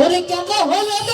ওরে কেন হলো